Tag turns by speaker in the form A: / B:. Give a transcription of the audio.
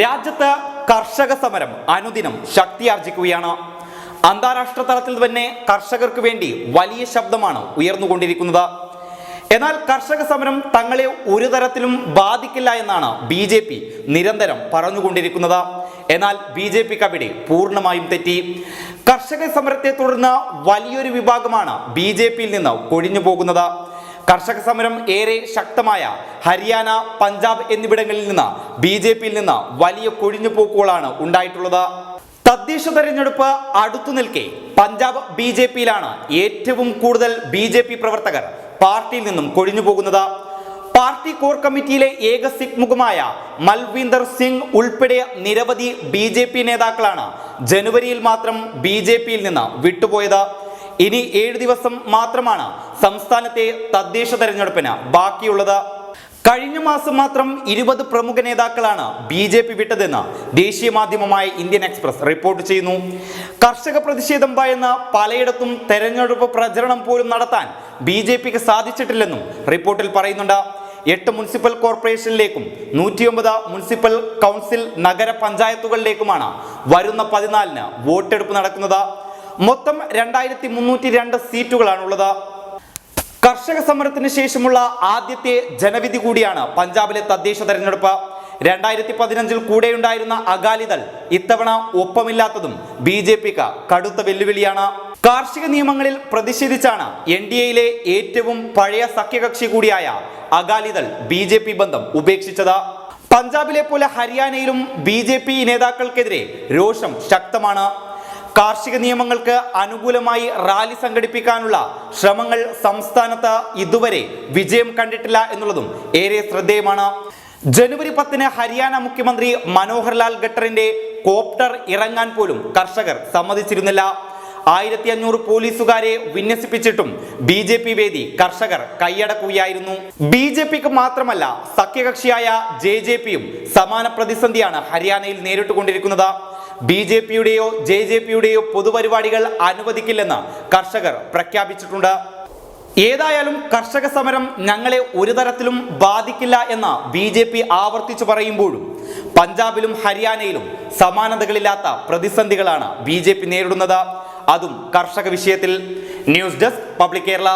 A: രാജ്യത്ത് കർഷക സമരം അനുദിനം ശക്തിയാർജിക്കുകയാണ് അന്താരാഷ്ട്ര തലത്തിൽ തന്നെ കർഷകർക്ക് വേണ്ടി വലിയ ശബ്ദമാണ് ഉയർന്നുകൊണ്ടിരിക്കുന്നത്. എന്നാൽ കർഷക സമരം തങ്ങളെ ഒരു തരത്തിലും ബാധിക്കില്ല എന്നാണ് ബി ജെ പി നിരന്തരം പറഞ്ഞുകൊണ്ടിരിക്കുന്നത്. എന്നാൽ ബി ജെ പിക്ക് അവിടെ പൂർണമായും തെറ്റി. കർഷക സമരത്തെ തുടർന്ന് വലിയൊരു വിഭാഗമാണ് ബി ജെ പിയിൽ നിന്ന് കൊഴിഞ്ഞു പോകുന്നത് കർഷക സമരം ഏറെ ശക്തമായ ഹരിയാന പഞ്ചാബ് എന്നിവിടങ്ങളിൽ നിന്ന് ബി ജെ പിയിൽ നിന്ന് വലിയ കൊഴിഞ്ഞുപോക്കുകളാണ് ഉണ്ടായിട്ടുള്ളത്. തദ്ദേശ തെരഞ്ഞെടുപ്പ് അടുത്തു നിൽക്കെ പഞ്ചാബ് ബി ജെ പിയിലാണ് ഏറ്റവും കൂടുതൽ ബി ജെ പി പ്രവർത്തകർ പാർട്ടിയിൽ നിന്നും കൊഴിഞ്ഞു പോകുന്നത് പാർട്ടി കോർ കമ്മിറ്റിയിലെ ഏക സിഖ് മുഖമായ മൽവീന്ദർ സിംഗ് ഉൾപ്പെടെ നിരവധി ബി നേതാക്കളാണ് ജനുവരിയിൽ മാത്രം ബി നിന്ന് വിട്ടുപോയത്. ഇനി ഏഴ് ദിവസം മാത്രമാണ് സംസ്ഥാനത്തെ തദ്ദേശ തെരഞ്ഞെടുപ്പിന് ബാക്കിയുള്ളത്. കഴിഞ്ഞ മാസം മാത്രം ഇരുപത് പ്രമുഖ നേതാക്കളാണ് ബി ജെ പി വിട്ടതെന്ന് ദേശീയ മാധ്യമമായ ഇന്ത്യൻ എക്സ്പ്രസ് റിപ്പോർട്ട് ചെയ്യുന്നു. കർഷക പ്രതിഷേധം ഭയന്ന് പലയിടത്തും തെരഞ്ഞെടുപ്പ് പ്രചരണം പോലും നടത്താൻ ബി ജെ പിക്ക് സാധിച്ചിട്ടില്ലെന്നും റിപ്പോർട്ടിൽ പറയുന്നുണ്ട്. എട്ട് മുനിസിപ്പൽ കോർപ്പറേഷനിലേക്കും നൂറ്റിയൊമ്പത് മുനിസിപ്പൽ കൗൺസിൽ നഗര പഞ്ചായത്തുകളിലേക്കുമാണ് വരുന്ന പതിനാലിന് വോട്ടെടുപ്പ് നടക്കുന്നത്. മൊത്തം രണ്ടായിരത്തി മുന്നൂറ്റി രണ്ട് സീറ്റുകളാണുള്ളത്. കർഷക സമരത്തിന് ശേഷമുള്ള ആദ്യത്തെ ജനവിധി കൂടിയാണ് പഞ്ചാബിലെ തദ്ദേശ തെരഞ്ഞെടുപ്പ്. രണ്ടായിരത്തി പതിനഞ്ചിൽ കൂടെയുണ്ടായിരുന്ന അകാലിദൾ ഇത്തവണ ഒപ്പമില്ലാത്തതും ബി ജെ പിക്ക് കടുത്ത വെല്ലുവിളിയാണ്. കാർഷിക നിയമങ്ങളിൽ പ്രതിഷേധിച്ചാണ് എൻ ഡി എയിലെ ഏറ്റവും പഴയ സഖ്യകക്ഷി കൂടിയായ അകാലിദൾ ബി ജെ പി ബന്ധം ഉപേക്ഷിച്ചത്. പഞ്ചാബിലെ പോലെ ഹരിയാനയിലും ബി ജെ പി നേതാക്കൾക്കെതിരെ രോഷം ശക്തമാണ്. കാർഷിക നിയമങ്ങൾക്ക് അനുകൂലമായി റാലി സംഘടിപ്പിക്കാനുള്ള ശ്രമങ്ങൾ സംസ്ഥാനത്ത് ഇതുവരെ വിജയം കണ്ടിട്ടില്ല എന്നുള്ളതും ഏറെ ശ്രദ്ധേയമാണ്. ജനുവരി പത്തിന് ഹരിയാന മുഖ്യമന്ത്രി മനോഹർ ലാൽ ഖട്ടറിന്റെ കോപ്റ്റർ ഇറങ്ങാൻ പോലും കർഷകർ സമ്മതിച്ചിരുന്നില്ല. ആയിരത്തി അഞ്ഞൂറ് പോലീസുകാരെ വിന്യസിപ്പിച്ചിട്ടും ബി ജെ പി വേദി കർഷകർ കൈയടക്കുകയായിരുന്നു. ബി ജെ പിക്ക് മാത്രമല്ല സഖ്യകക്ഷിയായ ജെ ജെ പിയും സമാന പ്രതിസന്ധിയാണ് ഹരിയാനയിൽ നേരിട്ടുകൊണ്ടിരിക്കുന്നത്. ബി ജെ പിയുടെയോ ജെ ജെ പിയുടെയോ പൊതുപരിപാടികൾ അനുവദിക്കില്ലെന്ന് കർഷകർ പ്രഖ്യാപിച്ചിട്ടുണ്ട്. ഏതായാലും കർഷക സമരം ഞങ്ങളെ ഒരു തരത്തിലും ബാധിക്കില്ല എന്ന് ബി ജെ പി ആവർത്തിച്ചു പറയുമ്പോഴും പഞ്ചാബിലും ഹരിയാനയിലും സമാനതകളില്ലാത്ത പ്രതിസന്ധികളാണ് ബി നേരിടുന്നത്. അതും കർഷക വിഷയത്തിൽ. News desk public Kerala.